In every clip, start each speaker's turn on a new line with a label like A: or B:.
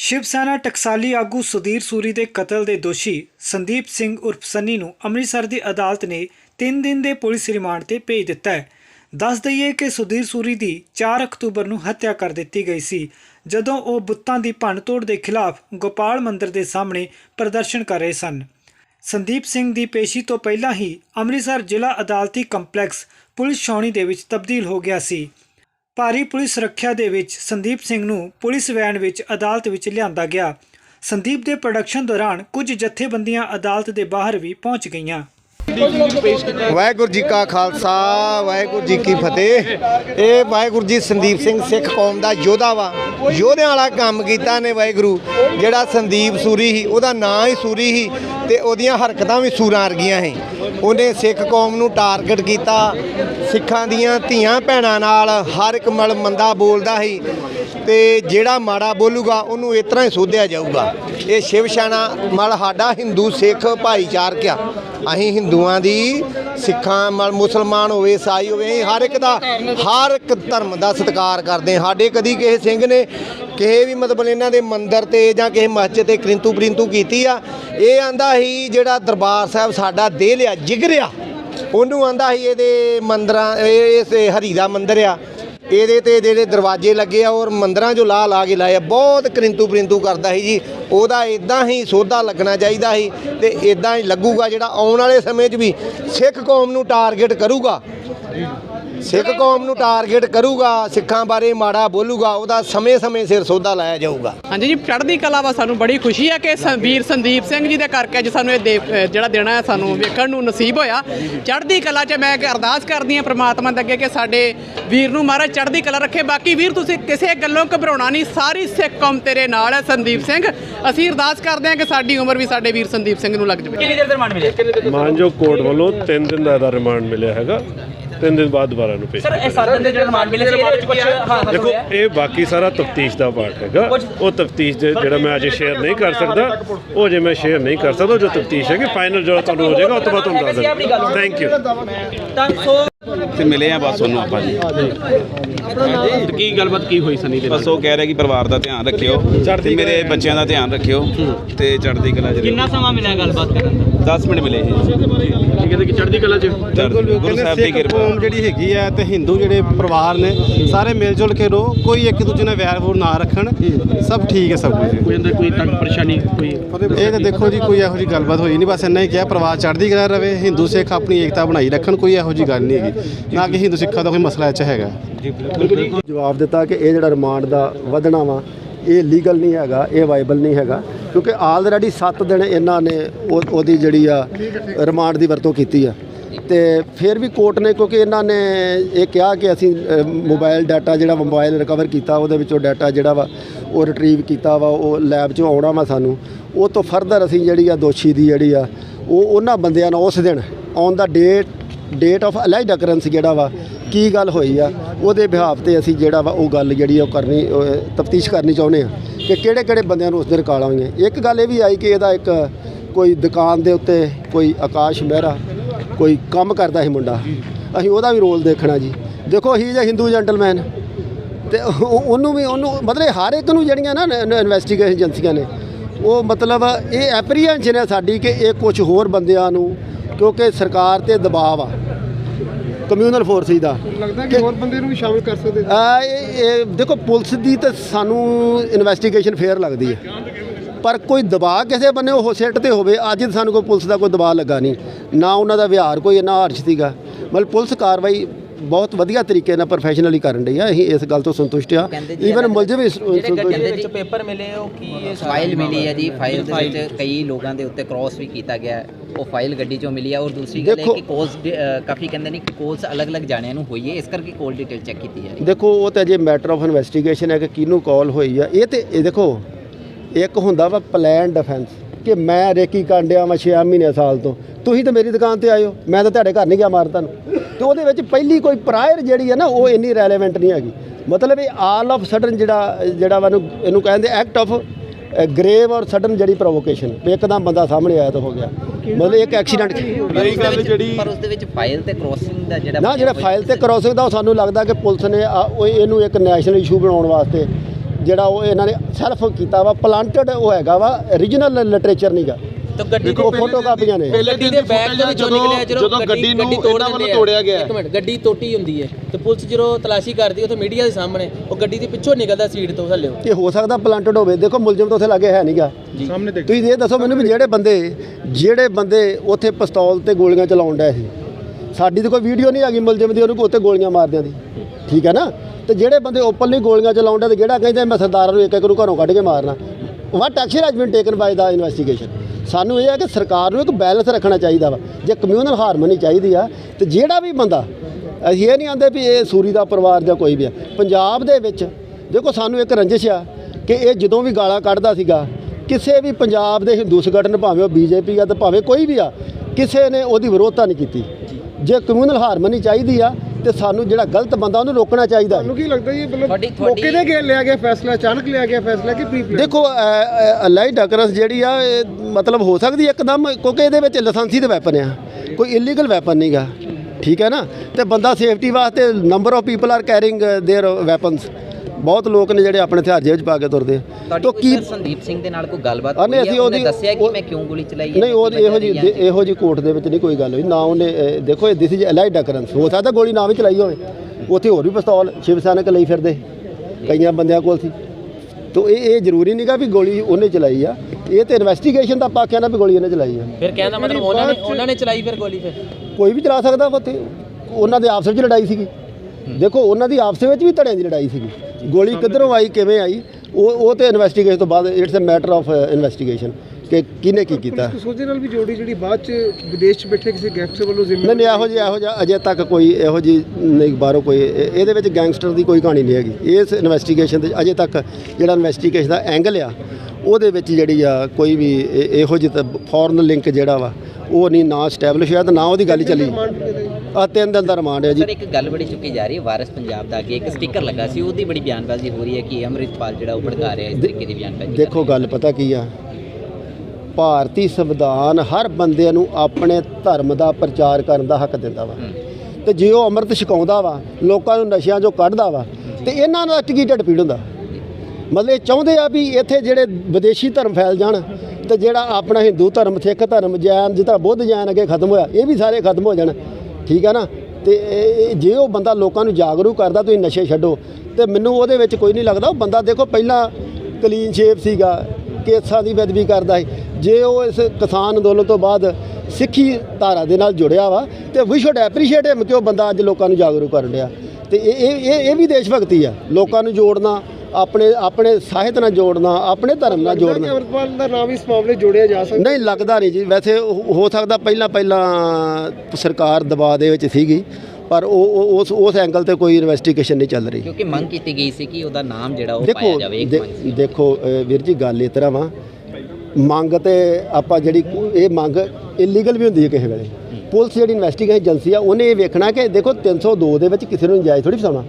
A: ਸ਼ਿਵ ਸੈਨਾ ਟਕਸਾਲੀ ਆਗੂ ਸੁਧੀਰ ਸੂਰੀ ਦੇ ਕਤਲ ਦੇ ਦੋਸ਼ੀ ਸੰਦੀਪ ਸਿੰਘ ਉਰਫ ਸੰਨੀ ਨੂੰ ਅੰਮ੍ਰਿਤਸਰ ਦੀ ਅਦਾਲਤ ਨੇ 3 ਦਿਨ ਦੇ ਪੁਲਿਸ ਰਿਮਾਂਡ ਤੇ ਭੇਜ ਦਿੱਤਾ ਹੈ। ਦੱਸ ਦਈਏ ਕਿ ਸੁਧੀਰ ਸੂਰੀ ਦੀ 4 ਅਕਤੂਬਰ ਨੂੰ ਹੱਤਿਆ ਕਰ ਦਿੱਤੀ ਗਈ ਸੀ, ਜਦੋਂ ਉਹ ਬੁੱਤਾਂ ਦੀ ਭੰਨਤੋੜ ਦੇ ਖਿਲਾਫ ਗੋਪਾਲ ਮੰਦਿਰ ਦੇ ਸਾਹਮਣੇ ਪ੍ਰਦਰਸ਼ਨ ਕਰ ਰਹੇ ਸਨ। ਸੰਦੀਪ ਸਿੰਘ ਦੀ ਪੇਸ਼ੀ ਤੋਂ ਪਹਿਲਾਂ ਹੀ ਅੰਮ੍ਰਿਤਸਰ ਜ਼ਿਲ੍ਹਾ ਅਦਾਲਤੀ ਕੰਪਲੈਕਸ ਪੁਲਿਸ ਛਾਉਣੀ ਦੇ ਵਿੱਚ ਤਬਦੀਲ ਹੋ ਗਿਆ ਸੀ। ਭਾਰੀ ਪੁਲਿਸ ਸੁਰੱਖਿਆ ਦੇ ਵਿੱਚ ਸੰਦੀਪ ਸਿੰਘ ਨੂੰ ਪੁਲਿਸ ਵੈਨ ਵਿੱਚ ਅਦਾਲਤ ਵਿੱਚ ਲਿਆਂਦਾ ਗਿਆ। ਸੰਦੀਪ ਦੇ ਪ੍ਰੋਡਕਸ਼ਨ ਦੌਰਾਨ ਕੁਝ ਜਥੇਬੰਦੀਆਂ ਅਦਾਲਤ ਦੇ ਬਾਹਰ ਵੀ ਪਹੁੰਚ ਗਈਆਂ।
B: ਵਾਹਿਗੁਰੂ ਜੀ ਕਾ ਖਾਲਸਾ, ਵਾਹਿਗੁਰੂ ਜੀ ਕੀ ਫਤਿਹ। ਇਹ ਵਾਹਿਗੁਰੂ ਜੀ ਸੰਦੀਪ ਸਿੰਘ ਸਿੱਖ ਕੌਮ ਦਾ ਯੋਧਾ ਵਾ। ਯੋਧਿਆਂ ਵਾਲਾ ਕੰਮ ਕੀਤਾ ਨੇ ਵਾਹਿਗੁਰੂ। ਜਿਹੜਾ ਸੰਦੀਪ ਸੂਰੀ ਸੀ, ਉਹਦਾ ਨਾਂ ਹੀ ਸੂਰੀ ਸੀ। ਤੇ ਉਹਦੀਆਂ ਹਰਕਤਾਂ ਵੀ ਸੂਰਾਂ ਵਰਗੀਆਂ ਸੀ। ਉਹਨੇ ਸਿੱਖ ਕੌਮ ਨੂੰ ਟਾਰਗੇਟ ਕੀਤਾ। ਸਿੱਖਾਂ ਦੀਆਂ ਧੀਆਂ ਭੈਣਾਂ ਨਾਲ ਹਰ ਇੱਕ ਮਲ ਮੰਦਾ ਬੋਲਦਾ ਸੀ। ਤੇ ਜਿਹੜਾ ਮਾੜਾ ਬੋਲੂਗਾ, ਉਹਨੂੰ ਇਸ ਤਰ੍ਹਾਂ ਹੀ ਸੋਧਿਆ ਜਾਊਗਾ। ਇਹ ਸ਼ਿਵ ਸੈਨਾ ਮਲ ਸਾਡਾ ਹਿੰਦੂ ਸਿੱਖ ਭਾਈਚਾਰਕ ਆ। ਅਸੀਂ ਹਿੰਦੂਆਂ ਦੀ ਸਿੱਖਾਂ ਮਲ ਮੁਸਲਮਾਨ ਹੋਵੇ ਈਸਾਈ ਹੋਵੇ, ਅਸੀਂ ਹਰ ਇੱਕ ਦਾ ਹਰ ਇੱਕ ਧਰਮ ਦਾ ਸਤਿਕਾਰ ਕਰਦੇ ਸਾਡੇ ਕਦੀ ਕਿਸੇ ਸਿੰਘ ਨੇ ਕਿਸੇ ਵੀ ਮਤਲਬ ਇਹਨਾਂ ਦੇ ਮੰਦਿਰ ਤੇ ਜਾਂ ਕਿਸੇ ਮਸਜਿਦ ਤੇ ਕ੍ਰਿੰਤੂ ਪ੍ਰਿੰਤੂ ਕੀਤੀ ਆ, ਇਹ ਆਂਦਾ ਸੀ ਜਿਹੜਾ ਦਰਬਾਰ ਸਾਹਿਬ ਸਾਡਾ ਦੇ ਲਿਆ ਜਿਗਰਿਆ ਉਹਨੂੰ ਆਂਦਾ ਸੀ ਇਹਦੇ ਮੰਦਰਾਂ, ਇਹ ਇਸ ਹਰੀ ਦਾ ਮੰਦਿਰ ਆ। ਇਹਦੇ ਤੇ ਜਿਹੜੇ ਦਰਵਾਜ਼ੇ ਲੱਗੇ ਆ, ਔਰ ਮੰਦਰਾਂ 'ਚੋਂ ਲਾ ਲਾ ਕੇ ਲਾਏ ਆ। ਬਹੁਤ ਕਰਿੰਤੂ ਪ੍ਰਿੰਤੂ ਕਰਦਾ ਸੀ ਜੀ। ਉਹਦਾ ਇਦਾਂ ਹੀ ਸੋਧਾ ਲੱਗਣਾ ਚਾਹੀਦਾ ਸੀ ਤੇ ਇਦਾਂ ਹੀ ਲੱਗੂਗਾ ਜਿਹੜਾ ਆਉਣ ਵਾਲੇ ਸਮੇਂ 'ਚ ਵੀ ਸਿੱਖ ਕੌਮ ਨੂੰ ਟਾਰਗੇਟ ਕਰੂਗਾ। ਸਿੱਖ ਕੌਮ ਨੂੰ ਟਾਰਗੇਟ ਕਰੂਗਾ ਸਿੱਖਾਂ ਬਾਰੇ ਮਾੜਾ ਬੋਲੂਗਾ ਉਹਦਾ ਸਮੇਂ-ਸਮੇਂ ਸਿਰ ਸੋਧਾ ਲਾਇਆ ਜਾਊਗਾ।
C: ਹਾਂਜੀ ਜੀ ਚੜ੍ਹਦੀ ਕਲਾ ਵਾ ਸਾਨੂੰ ਬੜੀ ਖੁਸ਼ੀ ਹੈ ਕਿ ਵੀਰ ਸੰਦੀਪ ਸਿੰਘ ਜੀ ਦੇ ਕਰਕੇ ਅੱਜ ਸਾਨੂੰ ਇਹ ਜਿਹੜਾ ਦੇਣਾ ਹੈ ਸਾਨੂੰ ਵੇਖਣ ਨੂੰ ਨਸੀਬ ਹੋਇਆ। ਚੜ੍ਹਦੀ ਕਲਾ 'ਚ ਮੈਂ ਇੱਕ ਅਰਦਾਸ ਕਰਦੀ ਹਾਂ ਪ੍ਰਮਾਤਮਾ ਦੇ ਅੱਗੇ ਕਿ ਸਾਡੇ ਵੀਰ ਨੂੰ ਮਹਾਰਾਜ ਚੜ੍ਹਦੀ ਕਲਾ ਰੱਖੇ। ਬਾਕੀ ਵੀਰ ਤੁਸੀਂ ਕਿਸੇ ਗੱਲੋਂ ਘਬਰਾਉਣਾ ਨਹੀਂ ਸਾਰੀ ਸਿੱਖ ਕੌਮ ਤੇਰੇ ਨਾਲ ਹੈ ਸੰਦੀਪ ਸਿੰਘ। ਅਸੀਂ ਅਰਦਾਸ ਕਰਦੇ ਹਾਂ ਕਿ ਸਾਡੀ ਉਮਰ ਵੀ ਸਾਡੇ ਵੀਰ ਸੰਦੀਪ ਸਿੰਘ ਨੂੰ ਲੱਗ ਜਾਵੇ।
D: ਕਿੰਨੀ ਦੇਰ ਦਾ ਰਿਮਾਂਡ ਮਿਲਿਆ?
E: ਮਾਨਜੋ ਕੋਰਟ ਵੱਲੋਂ 3 ਦਿਨ ਦਾ ਰਿਮਾਂਡ ਮਿਲਿਆ ਹੈਗਾ। 3 ਦਿਨ ਬਾਅਦ ਦੁਬਾਰਾ ਨੂੰ ਪੇਸ਼
D: ਸਰ ਇਹ ਸੱਤ ਦਿਨ ਦੇ ਜਿਹੜਾ ਰਿਮਾਂਡ ਮਿਲਿਆ ਸੀ ਇਹਦੇ ਵਿੱਚ ਕੁਝ ਹਾਂ
E: ਦੇਖੋ ਇਹ ਬਾਕੀ ਸਾਰਾ ਤਫਤੀਸ਼ ਦਾ ਪਾਰਟ ਹੈਗਾ। ਉਹ ਤਫਤੀਸ਼ ਜਿਹੜਾ ਮੈਂ ਅੱਜ ਸ਼ੇਅਰ ਨਹੀਂ ਕਰ ਸਕਦਾ ਉਹ ਜੇ ਮੈਂ ਸ਼ੇਅਰ ਨਹੀਂ ਕਰ ਸਕਦਾ ਜੋ ਤਫਤੀਸ਼ ਹੈਗੀ ਫਾਈਨਲ ਜਦੋਂ ਤੁਹਾਨੂੰ ਹੋ ਜਾਏਗਾ ਉਸ ਤੋਂ ਬਾਅਦ ਤੁਹਾਨੂੰ ਦੱਸ ਦਾਂਗਾ ਥੈਂਕ ਯੂ
D: ਤਾਂ ਸੋ
F: ਤੇ ਮਿਲੇ ਆ ਬਸ ਉਹਨੂੰ ਆਪਾਂ ਜੀ।
C: ਕੀ ਗੱਲਬਾਤ ਕੀ ਹੋਈ ਸਨੀ ਦੇ
F: ਬਸ ਉਹ ਕਹਿ ਰਿਹਾ ਕਿ ਪਰਿਵਾਰ ਦਾ ਧਿਆਨ ਰੱਖਿਓ ਤੇ ਮੇਰੇ ਬੱਚਿਆਂ ਦਾ ਧਿਆਨ ਰੱਖਿਓ ਤੇ ਚੜ੍ਹਦੀ ਕਲਾ ਚ
D: ਕਿੰਨਾ ਸਮਾਂ ਮਿਲਿਆ ਗੱਲਬਾਤ ਕਰਨ ਦਾ?
F: 10 ਮਿੰਟ ਮਿਲੇ ਸੀ
C: ਕੀ ਕਹਿੰਦੇ ਕਿ ਚੜ੍ਹਦੀ ਕਲਾ 'ਚ?
F: ਚੜ੍ਹਦੀ- ਗੁਰੂ ਸਾਹਿਬ ਦੀ ਕਿਰਪਾ।
G: ਕੌਮ ਜਿਹੜੀ ਹੈਗੀ ਹੈ ਤੇ ਹਿੰਦੂ ਜਿਹੜੇ ਪਰਿਵਾਰ ਨੇ ਸਾਰੇ ਮਿਲ ਜੁਲ ਕੇ ਰਹੋ ਕੋਈ ਇੱਕ ਦੂਜੇ ਨਾਲ ਵੈਰ ਵੂਰ ਨਾ ਰੱਖਣ ਸਭ ਠੀਕ ਹੈ ਸਭ ਕੁਝ।
C: ਕੋਈ ਅੰਦਰ ਕੋਈ ਤੰਗ ਪਰੇਸ਼ਾਨੀ ਕੋਈ
G: ਇਹ ਤਾਂ ਦੇਖੋ ਜੀ ਕੋਈ ਇਹੋ ਜੀ ਗੱਲਬਾਤ ਹੋਈ ਨਹੀਂ ਬਸ ਇੰਨਾ ਹੀ ਕਿਹਾ ਪਰਿਵਾਰ ਚੜ੍ਹਦੀ ਕਲਾ ਰਵੇ ਹਿੰਦੂ ਸਿੱਖ ਆਪਣੀ ਏਕਤਾ ਬਣਾਈ ਰੱਖਣ ਕੋਈ ਇਹੋ ਜੀ ਗੱਲ ਨਹੀਂ ਹੈਗੀ। ਨਾ ਕਿ ਹਿੰਦੂ ਸਿੱਖਾਂ ਦਾ ਕੋਈ ਮਸਲਾ ਇੱਥੇ ਹੈਗਾ।
H: ਜਵਾਬ ਦਿੱਤਾ ਕਿ ਇਹ ਜਿਹੜਾ ਰਿਮਾਂਡ ਦਾ ਵਧਣਾ ਵਾ ਇਹ ਲੀਗਲ ਨਹੀਂ ਹੈਗਾ ਇਹ ਵਾਇਬਲ ਨਹੀਂ ਹੈਗਾ ਕਿਉਂਕਿ ਆਲਰੇਡੀ 7 ਦਿਨ ਇਹਨਾਂ ਨੇ ਉਹ- ਉਹਦੀ ਜਿਹੜੀ ਆ ਰਿਮਾਂਡ ਦੀ ਵਰਤੋਂ ਕੀਤੀ ਆ। ਤੇ ਫਿਰ ਵੀ ਕੋਰਟ ਨੇ ਕਿਉਂਕਿ ਇਹਨਾਂ ਨੇ ਇਹ ਕਿਹਾ ਕਿ ਅਸੀਂ ਮੋਬਾਈਲ ਡਾਟਾ ਜਿਹੜਾ ਮੋਬਾਈਲ ਰਿਕਵਰ ਕੀਤਾ ਉਹਦੇ ਵਿੱਚੋਂ ਡਾਟਾ ਜਿਹੜਾ ਵਾ ਉਹ ਰਿਟਰੀਵ ਕੀਤਾ ਵਾ ਉਹ ਲੈਬ 'ਚੋਂ ਆਉਣਾ ਵਾ ਸਾਨੂੰ। ਉਹ ਤੋਂ ਫਰਦਰ ਅਸੀਂ ਜਿਹੜੀ ਆ ਦੋਸ਼ੀ ਦੀ ਜਿਹੜੀ ਆ ਉਹ ਉਹਨਾਂ ਬੰਦਿਆਂ ਨਾਲ ਉਸ ਦਿਨ on the date date of alleged occurrence ਜਿਹੜਾ ਵਾ, ਕੀ ਗੱਲ ਹੋਈ ਆ? ਉਹਦੇ ਬਿਹਾਫ ਤੇ ਅਸੀਂ ਜਿਹੜਾ ਵਾ ਉਹ ਗੱਲ ਜਿਹੜੀ ਆ ਉਹ ਕਰਨੀ ਤਫਤੀਸ਼ ਕਰਨੀ ਚਾਹੁੰਦੇ ਆ ਕਿ ਕਿਹੜੇ ਕਿਹੜੇ ਬੰਦਿਆਂ ਨੂੰ ਉਸ ਦਿਨ ਕਾਲਾਂ ਹੋਈਆਂ। ਇੱਕ ਗੱਲ ਇਹ ਵੀ ਆਈ ਕਿ ਇਹਦਾ ਇੱਕ ਕੋਈ ਦੁਕਾਨ ਦੇ ਉੱਤੇ ਕੋਈ ਆਕਾਸ਼ ਮਹਿਰਾ ਕੋਈ ਕੰਮ ਕਰਦਾ ਸੀ ਮੁੰਡਾ। ਅਸੀਂ ਉਹਦਾ ਵੀ ਰੋਲ ਦੇਖਣਾ ਜੀ। ਦੇਖੋ he is a Hindu gentleman ਤੇ ਉਹਨੂੰ ਵੀ ਉਹਨੂੰ ਮਤਲਬ ਹਰ ਇੱਕ ਨੂੰ ਜਿਹੜੀਆਂ ਨਾ ਇਨਵੈਸਟੀਗੇਸ਼ਨ ਏਜੰਸੀਆਂ ਨੇ ਉਹ ਮਤਲਬ ਇਹ ਐਪਰੀਹੈਂਸ਼ਨ ਹੈ ਸਾਡੀ ਕਿ ਇਹ ਕੁਝ ਹੋਰ ਬੰਦਿਆਂ ਨੂੰ ਕਿਉਂਕਿ ਸਰਕਾਰ ਤੇ ਦਬਾਅ ਆ ਕਮਿਊਨਲ ਫੋਰਸ ਦਾ।
G: ਲੱਗਦਾ ਕਿ ਹੋਰ ਬੰਦੇ ਨੂੰ ਵੀ ਸ਼ਾਮਿਲ ਕਰ ਸਕਦੇ
H: ਆ ਇਹ ਇਹ ਦੇਖੋ ਪੁਲਿਸ ਦੀ ਤਾਂ ਸਾਨੂੰ ਇਨਵੈਸਟੀਗੇਸ਼ਨ ਫੇਅਰ ਲੱਗਦੀ ਹੈ। ਪਰ ਕੋਈ ਦਬਾਅ ਕਿਸੇ ਬੰਨੇ ਉਹ ਸਿੱਟ ਤੇ ਹੋਵੇ ਅੱਜ ਸਾਨੂੰ ਕੋਈ ਪੁਲਿਸ ਦਾ ਕੋਈ ਦਬਾਅ ਲੱਗਾ ਨਹੀਂ। ਨਾ ਉਹਨਾਂ ਦਾ ਵਿਹਾਰ ਕੋਈ ਇੰਨਾ ਹਾਰਸ਼ ਸੀਗਾ। ਮਤਲਬ ਪੁਲਿਸ ਕਾਰਵਾਈ ਬਹੁਤ ਵਧੀਆ ਤਰੀਕੇ ਨਾਲ ਪ੍ਰੋਫੈਸ਼ਨਲੀ ਕਰਨ ਰਹੀ ਆ ਅਸੀਂ ਇਸ ਗੱਲ ਤੋਂ ਸੰਤੁਸ਼ਟ ਆ। ਈਵਨ ਮੁਲਜ਼ਮ
D: ਜਿਹੜੇ ਵਿੱਚ ਪੇਪਰ ਮਿਲੇ ਉਹ ਕੀ ਇਹ
I: ਫਾਈਲ ਮਿਲੀ ਹੈ? ਜੀ ਫਾਈਲ ਦੇ ਵਿੱਚ ਕਈ ਲੋਕਾਂ ਦੇ ਉੱਤੇ ਕ੍ਰਾਸ ਵੀ ਕੀਤਾ ਗਿਆ। ਹੈ। ਉਹ ਫਾਈਲ ਗੱਡੀ ਚੋਂ ਮਿਲੀ ਹੈ ਔਰ ਦੂਸਰੀ ਗੱਲ ਇਹ
H: ਦੇਖੋ-
I: ਕਿ ਕੋਲਸ ਕਾਫੀ ਕਹਿੰਦੇ ਨੇ ਕਿ ਕੋਲਸ ਅਲੱਗ-ਅਲੱਗ ਜਾਣਿਆਂ ਨੂੰ ਹੋਈ ਹੈ ਇਸ ਕਰਕੇ ਕੋਲ ਡਿਟੇਲ ਚੈੱਕ ਕੀਤੀ ਜਾ ਰਹੀ ਹੈ।
H: ਦੇਖੋ ਉਹ ਤਾਂ ਅਜੇ ਮੈਟਰ ਆਫ ਇਨਵੈਸਟੀਗੇਸ਼ਨ ਹੈ ਕਿ ਕਿਹਨੂੰ ਕਾਲ ਹੋਈ ਆ। ਇਹ ਤੇ ਇਹ ਦੇਖੋ ਇੱਕ ਹੁੰਦਾ ਵਾ ਪਲਾਨ ਡਿਫੈਂਸ ਕਿ ਮੈਂ ਰੇਕੀ ਕਾਂਡਿਆ ਵਾ 6 ਮਹੀਨੇ ਸਾਲ ਤੋਂ। ਤੁਸੀਂ ਤਾਂ ਮੇਰੀ ਦੁਕਾਨ ਤੇ ਆਇਓ ਮੈਂ ਤਾਂ ਤੁਹਾਡੇ ਘਰ ਨਹੀਂ ਗਿਆ ਮਾਰ ਤੁਹਾਨੂੰ। ਤੇ ਉਹਦੇ ਵਿੱਚ ਪਹਿਲੀ ਕੋਈ ਪ੍ਰਾਇਰ ਜਿਹੜੀ ਹੈ ਨਾ ਉਹ ਇੰਨੀ ਰੈਲੇਵੈਂਟ ਨਹੀਂ ਹੈਗੀ। ਮਤਲਬ ਇਹ ਆਲ ਆਫ ਸਡਨ ਜਿਹੜਾ ਜਿਹੜਾ ਵਾ ਇਹਨੂੰ ਇਹਨੂੰ ਕਹਿੰਦੇ act of grave or sudden ਜਿਹੜੀ ਪ੍ਰੋਵੋਕੇਸ਼ਨ ਇੱਕਦਮ ਬੰਦਾ ਸਾਹਮਣੇ ਆਇਆ ਤਾਂ ਹੋ ਗਿਆ। ਮਤਲਬ ਇੱਕ ਐਕਸੀਡੈਂਟ
I: ਪਰ ਉਸ ਦੇ ਵਿੱਚ ਫਾਈਲ ਤੇ ਕ੍ਰਾਸਿੰਗ ਦਾ ਜਿਹੜਾ
H: ਨਾ ਜਿਹੜਾ ਫਾਈਲ ਤੇ ਕ੍ਰੋਸਿੰਗ ਦਾ ਉਹ ਸਾਨੂੰ ਲੱਗਦਾ ਕਿ ਪੁਲਿਸ ਨੇ ਇਹਨੂੰ ਇੱਕ ਨੈਸ਼ਨਲ ਇਸ਼ੂ ਬਣਾਉਣ ਵਾਸਤੇ ਜਿਹੜਾ ਉਹ ਇਹਨਾਂ ਨੇ ਸੈਲਫ ਕੀਤਾ ਵਾ। ਪਲਾਂਟਡ ਉਹ ਹੈਗਾ ਵਾ। origignal ਲਿਟਰੇਚਰ ਨਹੀਂਗਾ
D: ਤਾਂ ਗੱਡੀ
H: ਉਹ ਫੋਟੋ ਕਾਪੀਆਂ ਨੇ।
D: ਗੱਡੀ ਦੇ ਬੈਗ ਦੇ ਵਿੱਚੋਂ ਨਿਕਲਿਆ ਜਦੋਂ ਗੱਡੀ ਨੂੰ ਇਹਨਾਂ ਵੱਲੋਂ ਤੋੜਿਆ ਗਿਆ। ਇੱਕ ਮਿੰਟ ਗੱਡੀ ਤੋਟੀ ਹੁੰਦੀ ਹੈ ਤੇ ਪੁਲਿਸ ਜਦੋਂ ਤਲਾਸ਼ੀ ਕਰਦੀ ਉੱਥੇ ਮੀਡੀਆ ਦੇ ਸਾਹਮਣੇ ਉਹ ਗੱਡੀ ਦੇ ਪਿੱਛੋਂ ਨਿਕਲਦਾ ਸੀਟ ਤੋਂ ਥੱਲੇ।
H: ਇਹ ਹੋ ਸਕਦਾ ਪਲਾਂਟਡ ਹੋਵੇ ਦੇਖੋ ਮੁਲਜ਼ਮ ਤਾਂ ਉੱਥੇ ਲੱਗੇ ਹੈ ਨਹੀਂਗਾ ਸਾਹਮਣੇ ਦੇਖ। ਤੁਸੀਂ ਇਹ ਦੱਸੋ ਮੈਨੂੰ ਵੀ ਜਿਹੜੇ ਬੰਦੇ ਜਿਹੜੇ ਬੰਦੇ ਉੱਥੇ ਪਿਸਤੌਲ ਤੇ ਗੋਲੀਆਂ ਚਲਾਉਣ ਡਏ ਸੀ ਸਾਡੀ ਤਾਂ ਕੋਈ ਵੀਡੀਓ ਨਹੀਂ ਹੈਗੀ ਮੁਲਜ਼ਮ ਦੀ ਉਹਨੂੰ ਉੱਤੇ ਗੋਲੀਆਂ ਮਾਰਦਿਆਂ ਦੀ। ਠੀਕ ਹੈ ਨਾ? ਤੇ ਜਿਹੜੇ ਬੰਦੇ ਓਪਨਲੀ ਗੋਲੀਆਂ ਚਲਾਉਣ ਡਏ ਤੇ ਜਿਹੜਾ ਕਹਿੰਦਾ ਮੈਂ ਸਰਦਾਰਾਂ ਨੂੰ ਇੱਕ ਇੱਕ ਨੂੰ ਘਰੋਂ ਕੱਢ ਕੇ ਮਾਰਨਾ। What action has been taken by the investigation ਸਾਨੂੰ ਇਹ ਹੈ ਕਿ ਸਰਕਾਰ ਨੂੰ ਇੱਕ ਬੈਲੈਂਸ ਰੱਖਣਾ ਚਾਹੀਦਾ ਵਾ। ਜੇ ਕਮਿਊਨਲ ਹਾਰਮਨੀ ਚਾਹੀਦੀ ਆ ਤੇ ਜਿਹੜਾ ਵੀ ਬੰਦਾ ਅਸੀਂ ਇਹ ਨਹੀਂ ਆਂਦੇ ਵੀ ਇਹ ਸੂਰੀ ਦਾ ਪਰਿਵਾਰ ਜਾਂ ਕੋਈ ਵੀ ਆ। ਪੰਜਾਬ ਦੇ ਵਿੱਚ ਦੇਖੋ ਸਾਨੂੰ ਇੱਕ ਰੰਜਿਸ਼ ਆ ਕਿ ਇਹ ਜਦੋਂ ਵੀ ਗਾਲਾਂ ਕੱਢਦਾ ਸੀਗਾ ਕਿਸੇ ਵੀ ਪੰਜਾਬ ਦੇ ਹਿੰਦੂ ਸੰਗਠਨ ਭਾਵੇਂ ਉਹ ਬੀਜੇਪੀ ਆ ਤੇ ਭਾਵੇਂ ਕੋਈ ਵੀ ਆ ਕਿਸੇ ਨੇ ਉਹਦੀ ਵਿਰੋਧਤਾ ਨਹੀਂ ਕੀਤੀ। ਜੇ ਕਮਿਊਨਲ ਹਾਰਮਨੀ ਚਾਹੀਦੀ ਆ ਤੇ ਸਾਨੂੰ ਜਿਹੜਾ ਗਲਤ ਬੰਦਾ ਉਹਨੂੰ ਰੋਕਣਾ ਚਾਹੀਦਾ ਹੈ।
B: ਕੀ ਲੱਗਦਾ ਜੀ ਮਤਲਬ
I: ਤੁਹਾਡੀ ਤੁਹਾਡੀ
B: ਗਿਆ ਲਿਆ ਗਿਆ ਫੈਸਲਾ ਅਚਾਨਕ ਲਿਆ ਗਿਆ ਫੈਸਲਾ ਕਿ ਪ੍ਰੀ ਦੇਖੋ ਅਲਾਈ ਡਕਰਸ ਜਿਹੜੀ ਆ ਇਹ ਮਤਲਬ ਹੋ ਸਕਦੀ ਹੈ ਇੱਕਦਮ ਕਿਉਂਕਿ ਇਹਦੇ ਵਿੱਚ ਲਾਇਸੈਂਸੀ ਦੇ ਵੈਪਨ ਆ ਕੋਈ ਇਲੀਗਲ ਵੈਪਨ ਨਹੀਂਗਾ ਠੀਕ ਹੈ ਨਾ ਤੇ ਬੰਦਾ ਸੇਫਟੀ ਵਾਸਤੇ number of people are carrying their weapons ਬਹੁਤ ਲੋਕ ਨੇ ਜਿਹੜੇ ਆਪਣੇ ਹਥਿਆਰ ਜੇਬ 'ਚ ਪਾ ਕੇ ਤੁਰਦੇ ਆ
I: ਤੁਹਾਡੀ
H: ਤਾਂ
I: ਕੋਈ
H: ਕੀ
I: ਸਰ ਸੰਦੀਪ ਸਿੰਘ ਦੇ ਨਾਲ ਕੋਈ ਗੱਲਬਾਤ
H: ਆ, ਨਹੀਂ,
I: ਹੋਈ ਹੈ
H: ਅਸੀਂ
I: ਉਹਨੇ
H: ਉਹਦੀ-
I: ਦੱਸਿਆ ਕਿ
H: ਉਹ-
I: ਮੈਂ ਕਿਉਂ ਗੋਲੀ ਚਲਾਈ ਹੈ
H: ਨਹੀਂ ਉਹ
I: ਕਿਉਂ
H: ਇਹੋ ਜੀ
I: ਚਲਾਈ ਹੈ?
H: ਇਹੋ ਜੀ ਕੋਰਟ ਦੇ ਵਿੱਚ ਨਹੀਂ ਕੋਈ ਗੱਲ ਹੋਈ ਨਾ ਉਹਨੇ ਅਹ, ਦੇਖੋ ਦਿਸ ਇਜ਼ ਅਲਾਈਡ ਅਕਰੈਂਸ ਹੋ ਸਕਦਾ ਗੋਲੀ ਨਾ ਵੀ ਚਲਾਈ ਹੋਵੇ ਉੱਥੇ ਹੋਰ ਵੀ ਪਿਸਤੌਲ ਸ਼ਿਵ ਸੈਨਿਕ ਲਈ ਫਿਰਦੇ ਕਈਆਂ ਬੰਦਿਆਂ ਕੋਲ ਸੀ ਤੋ ਇਹ ਇਹ ਜ਼ਰੂਰੀ ਨਹੀਂਗਾ ਵੀ ਗੋਲੀ ਉਹਨੇ ਚਲਾਈ ਆ ਇਹ ਤੇ ਇਨਵੈਸਟੀਗੇਸ਼ਨ ਦਾ ਪਾਕਿਆ ਨਾ ਵੀ ਗੋਲੀ ਉਹਨੇ ਚਲਾਈ ਆ।
D: ਫਿਰ ਕਹਿੰਦਾ ਮਤਲਬ ਉਹਨਾਂ ਨੇ ਉਹਨਾਂ ਨੇ ਚਲਾਈ ਫਿਰ ਗੋਲੀ ਫਿਰ?
H: ਕੋਈ ਵੀ ਚਲਾ ਸਕਦਾ ਵਾ ਉੱਥੇ। ਉਹਨਾਂ ਦੇ ਆਪਸ ਵਿੱਚ ਲੜਾਈ ਸੀਗੀ। ਦੇਖੋ ਉਹਨਾਂ ਦੀ ਆਪਸ ਵਿੱਚ ਵੀ ਧੜਿਆਂ ਦੀ ਲੜਾਈ ਸੀਗੀ। ਗੋਲੀ ਕਿੱਧਰੋਂ ਆਈ ਕਿਵੇਂ ਆਈ ਉਹ ਉਹ ਤੇ ਇਨਵੈਸਟੀਗੇਸ਼ਨ ਤੋਂ ਬਾਅਦ it's a matter of investigation ਕਿ ਕਿਹਨੇ ਕੀ ਕੀਤਾ।
B: ਸੋਚੇ ਨਾਲ ਵੀ ਜੋੜੀ ਜਿਹੜੀ ਬਾਅਦ ਚ ਵਿਦੇਸ਼ 'ਚ ਬੈਠੇ ਕਿਸੇ ਗੈਂਗਸਟਰ ਵੱਲੋਂ
H: ਨਹੀਂ ਨਹੀਂ ਇਹੋ ਜਿਹਾ ਇਹੋ ਜਿਹਾ ਅਜੇ ਤੱਕ ਕੋਈ ਇਹੋ ਜੀ ਨਹੀਂ ਬਾਹਰੋਂ ਕੋਈ ਇਹ- ਇਹਦੇ ਵਿੱਚ ਗੈਂਗਸਟਰ ਦੀ ਕੋਈ ਕਹਾਣੀ ਨਹੀਂ ਹੈਗੀ। ਇਸ ਇਨਵੈਸਟੀਗੇਸ਼ਨ ਦੇ ਅਜੇ ਤੱਕ ਜਿਹੜਾ ਇਨਵੈਸਟੀਗੇਸ਼ਨ ਦਾ ਐਂਗਲ ਆ ਉਹਦੇ ਵਿੱਚ ਜਿਹੜੀ ਆ ਕੋਈ ਵੀ ਇਹ- ਇਹੋ ਜਿਹੀ ਫੋਰਨ ਲਿੰਕ ਜਿਹੜਾ ਵਾ ਉਹ ਨਹੀਂ ਨਾ ਸਟੈਬਲਿਸ਼ ਹੋਇਆ ਤੇ ਨਾ ਉਹਦੀ ਗੱਲ ਹੀ ਚੱਲੀ। ਆ ਤਿੰਨ ਦਿਨ ਦਾ ਰਿਮਾਂਡ ਹੈ ਜੀ।
I: ਸਰ ਇੱਕ ਗੱਲ ਬੜੀ ਚੁੱਕੀ ਜਾ ਰਹੀ ਹੈ ਵਾਰਿਸ ਪੰਜਾਬ ਦਾ ਅੱਗੇ ਇੱਕ ਸਟicker ਲੱਗਾ ਸੀ ਉਹਦੀ ਬੜੀ ਬਿਆਨਬਾਜ਼ੀ ਹੋ ਰਹੀ ਹੈ ਕਿ ਅੰਮ੍ਰਿਤਪਾਲ ਜਿਹੜਾ ਉਹ ਭੜਕਾ ਰਿਹਾ ਇਸ ਤਰੀਕੇ ਦੀ ਬਿਆਨਬਾਜ਼ੀ ਕਰ
H: ਦੇਖੋ ਗੱਲ ਪਤਾ ਕੀ ਆ ਭਾਰਤੀ ਸੰਵਿਧਾਨ ਹਰ ਬੰਦੇ ਨੂੰ ਆਪਣੇ ਧਰਮ ਦਾ ਪ੍ਰਚਾਰ ਕਰਨ ਦਾ ਹੱਕ ਦਿੰਦਾ ਵਾ। ਤੇ ਜੇ ਉਹ ਅੰਮ੍ਰਿਤ ਛਕਾਉਂਦਾ ਵਾ ਲੋਕਾਂ ਨੂੰ ਨਸ਼ਿਆਂ 'ਚੋਂ ਕੱਢਦਾ ਵਾ ਤੇ ਇਹਨਾਂ ਦਾ ਟਿਕੀ ਢਿੱਡ ਪੀੜ ਹੁੰਦਾ? ਮਤਲਬ ਇਹ ਚਾਹੁੰਦੇ ਆ ਵੀ ਇੱਥੇ ਜਿਹੜੇ ਵਿਦੇਸ਼ੀ ਧਰਮ ਫੈਲ ਜਾਣ ਤੇ ਜਿਹੜਾ ਆਪਣਾ ਹਿੰਦੂ ਧਰਮ, ਸਿੱਖ ਧਰਮ, ਜੈਨ ਜਿੱਦਾਂ ਬੁੱਧ ਜੈਨ ਅੱਗੇ ਖਤਮ ਹੋਇਆ, ਇਹ ਵੀ ਸਾਰੇ ਖਤਮ ਹੋ ਜਾਣ। ਠੀਕ ਹੈ ਨਾ? ਤੇ ਜੇ ਉਹ ਬੰਦਾ ਲੋਕਾਂ ਨੂੰ ਜਾਗਰੂਕ ਕਰਦਾ, ਤੁਸੀਂ ਨਸ਼ੇ ਛੱਡੋ, ਤੇ ਮੈਨੂੰ ਉਹਦੇ ਵਿੱਚ ਕੋਈ ਨਹੀਂ ਲੱਗਦਾ। ਉਹ ਬੰਦਾ ਦੇਖੋ, ਪਹਿਲਾਂ ਕਲੀਨ ਸ਼ੇਪ ਸੀਗਾ, ਕੇਸਾਂ ਦੀ ਬੇਦਬੀ ਕਰਦਾ ਸੀ। ਜੇ ਉਹ ਇਸ ਕਿਸਾਨ ਅੰਦੋਲਨ ਤੋਂ ਬਾਅਦ ਸਿੱਖੀ ਧਾਰਾ ਦੇ ਨਾਲ ਜੁੜਿਆ ਵਾ, ਤੇ ਵੀ ਸ਼ੁੱਡ ਐਪਰੀਸ਼ੀਏਟ ਹਿਮ ਕਿ ਉਹ ਬੰਦਾ ਅੱਜ ਲੋਕਾਂ ਨੂੰ ਜਾਗਰੂਕ ਕਰ ਰਿਹਾ ਤੇ ਇਹ ਇਹ ਇਹ ਵੀ ਦੇਸ਼ ਭਗਤੀ ਆ, ਲੋਕਾਂ ਨੂੰ ਜੋੜਨਾ ਆਪਣੇ ਆਪਣੇ ਸਾਹਿਤ ਨਾਲ ਜੋੜਨਾ ਆਪਣੇ ਧਰਮ ਨਾਲ ਜੋੜਨਾ।
B: ਅਮਰਪਾਲ ਦਾ ਨਾਮ ਇਸ ਮਾਮਲੇ ਜੋੜਿਆ ਜਾ ਸਕਦਾ?
H: ਨਹੀਂ ਲੱਗਦਾ ਨਹੀਂ ਜੀ। ਵੈਸੇ ਹੋ ਸਕਦਾ ਪਹਿਲਾਂ ਪਹਿਲਾਂ ਸਰਕਾਰ ਦਬਾਅ ਦੇ ਵਿੱਚ ਸੀਗੀ ਪਰ ਉਹ ਉਸ ਉਸ ਐਂਗਲ ਤੇ ਕੋਈ ਇਨਵੈਸਟੀਗੇਸ਼ਨ ਨਹੀਂ ਚੱਲ ਰਹੀ।
I: ਕਿਉਂਕਿ ਮੰਗ ਕੀਤੀ ਗਈ ਸੀ ਕਿ ਉਹਦਾ ਨਾਮ ਜਿਹੜਾ ਉਹ
H: ਦੇਖੋ
I: ਪਾਇਆ ਜਾਵੇ ਇੱਕ
H: ਦੇ-
I: ਮੰਗ ਸੀ।
H: ਦੇਖੋ ਵੀਰ ਜੀ ਗੱਲ ਇਸ ਤਰ੍ਹਾਂ ਵਾ। ਮੰਗ ਤੇ ਆਪਾਂ ਜਿਹੜੀ ਇਹ ਮੰਗ ਇਲੀਗਲ ਵੀ ਹੁੰਦੀ ਹੈ ਕਿਸੇ ਵੇਲੇ। ਪੁਲਿਸ ਜਿਹੜੀ ਇਨਵੈਸਟੀਗੇਸ਼ਨ ਏਜੰਸੀ ਆ ਉਹਨੇ ਇਹ ਵੇਖਣਾ ਕਿ ਦੇਖੋ 302 ਦੇ ਵਿੱਚ ਕਿਸੇ ਨੂੰ ਨਜਾਇਜ਼ ਥੋੜੀ ਫਸਾਉਣਾ।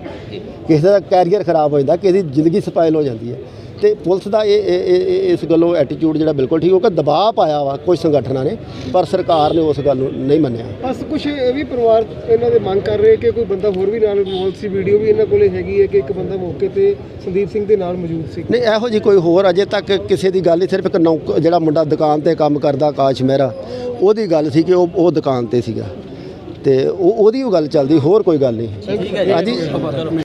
H: ਕਿਸੇ ਦਾ ਕੈਰੀਅਰ ਖਰਾਬ ਹੋ ਜਾਂਦਾ ਕਿਸੇ ਦੀ ਜ਼ਿੰਦਗੀ ਸਪਾਇਲ ਹੋ ਜਾਂਦੀ ਹੈ। ਤੇ ਪੁਲਿਸ ਦਾ ਇਹ ਇਸ ਗੱਲੋਂ ਐਟੀਟਿਊਡ ਜਿਹੜਾ ਬਿਲਕੁਲ ਠੀਕ ਹੋ ਕਿ ਦਬਾਅ ਪਾਇਆ ਵਾ ਕੁਝ ਸੰਗਠਨਾਂ ਨੇ ਪਰ ਸਰਕਾਰ ਨੇ ਉਸ ਗੱਲ ਨੂੰ ਨਹੀਂ ਮੰਨਿਆ।
B: ਬਸ ਕੁਝ ਇਹ ਵੀ ਪਰਿਵਾਰ ਇਹਨਾਂ ਦੇ ਮੰਗ ਕਰ ਰਹੇ ਕਿ ਕੋਈ ਬੰਦਾ ਹੋਰ ਵੀ ਨਾਲ ਇਨਵੋਲਵ ਸੀ ਵੀਡੀਓ ਵੀ ਇਹਨਾਂ ਕੋਲੇ ਹੈਗੀ ਹੈ ਕਿ ਇੱਕ ਬੰਦਾ ਮੌਕੇ ਤੇ ਸੰਦੀਪ ਸਿੰਘ ਦੇ ਨਾਲ ਮੌਜੂਦ ਸੀ।
H: ਨਹੀਂ ਇਹੋ ਜੀ ਕੋਈ ਹੋਰ ਅਜੇ ਤੱਕ ਕਿਸੇ ਦੀ ਗੱਲ ਨਹੀਂ ਸਿਰਫ ਇੱਕ ਜਿਹੜਾ ਮੁੰਡਾ ਦੁਕਾਨ ਤੇ ਕੰਮ ਕਰਦਾ ਆਕਾਸ਼ ਮਹਿਰਾ। ਉਹਦੀ ਗੱਲ ਸੀ ਕਿ ਉਹ ਉਹ ਦੁਕਾਨ ਤੇ ਸੀਗਾ। ਤੇ ਉਹ ਉਹਦੀ ਉਹ ਗੱਲ ਚੱਲਦੀ ਹੋਰ ਕੋਈ ਗੱਲ ਨਹੀਂ। ਹਾਂਜੀ।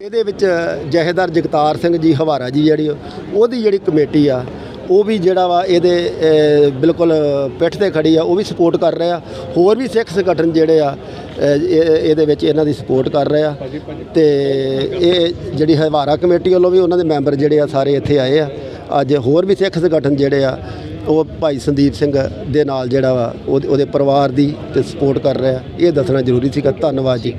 H: ਇਹਦੇ ਵਿੱਚ ਜਹੇਦਾਰ ਜਗਤਾਰ ਸਿੰਘ ਜੀ ਹਵਾਰਾ ਜੀ ਜਿਹੜੀ ਉਹਦੀ ਜਿਹੜੀ ਕਮੇਟੀ ਆ ਉਹ ਵੀ ਜਿਹੜਾ ਵਾ ਇਹਦੇ ਬਿਲਕੁਲ ਪਿੱਠ ਤੇ ਖੜੀ ਆ ਉਹ ਵੀ ਸਪੋਰਟ ਕਰ ਰਹੇ। ਹੋਰ ਵੀ ਸਿੱਖ ਸੰਗਠਨ ਜਿਹੜੇ ਆ ਇਹਦੇ ਵਿੱਚ ਇਹਨਾਂ ਦੀ ਸਪੋਰਟ ਕਰ ਰਹੇ। ਆ ਤੇ ਇਹ ਜਿਹੜੀ ਹਵਾਰਾ ਕਮੇਟੀ ਵੱਲੋਂ ਵੀ ਉਹਨਾਂ ਦੇ ਮੈਂਬਰ ਜਿਹੜੇ ਆ ਸਾਰੇ ਇੱਥੇ ਆਏ ਆ। ਅੱਜ ਹੋਰ ਵੀ ਸਿੱਖ ਸੰਗਠਨ ਜਿਹੜੇ ਆ ਉਹ ਭਾਈ ਸੰਦੀਪ ਸਿੰਘ ਦੇ ਨਾਲ ਜਿਹੜਾ ਵਾ, ਉਹਦੇ ਉਹਦੇ ਪਰਿਵਾਰ ਦੀ ਤੇ ਸਪੋਰਟ ਕਰ ਰਿਹਾ। ਇਹ ਦੱਸਣਾ ਜ਼ਰੂਰੀ ਸੀਗਾ। ਧੰਨਵਾਦ ਜੀ।